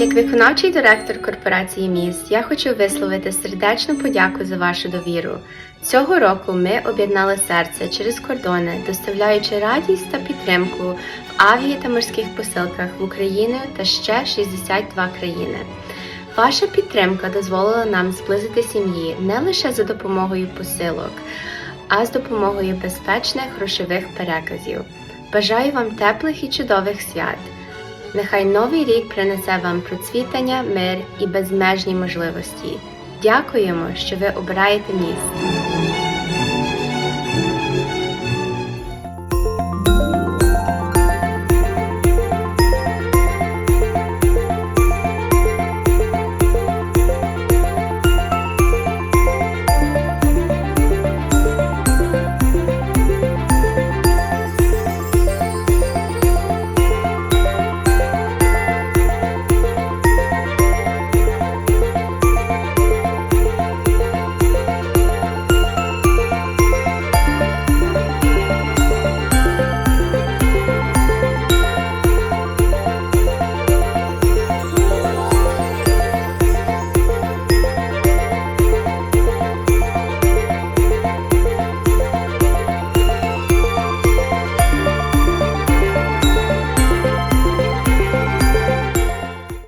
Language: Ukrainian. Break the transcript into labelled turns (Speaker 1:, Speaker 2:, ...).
Speaker 1: Як виконавчий директор корпорації Міст, я хочу висловити сердечну подяку за вашу довіру. Цього року ми об'єднали серце через кордони, доставляючи радість та підтримку в авіа та морських посилках в Україну та ще 62 країни. Ваша підтримка дозволила нам зблизити сім'ї не лише за допомогою посилок, а з допомогою безпечних грошових переказів. Бажаю вам теплих і чудових свят. Нехай новий рік принесе вам процвітання, мир і безмежні можливості. Дякуємо, що ви обираєте міст.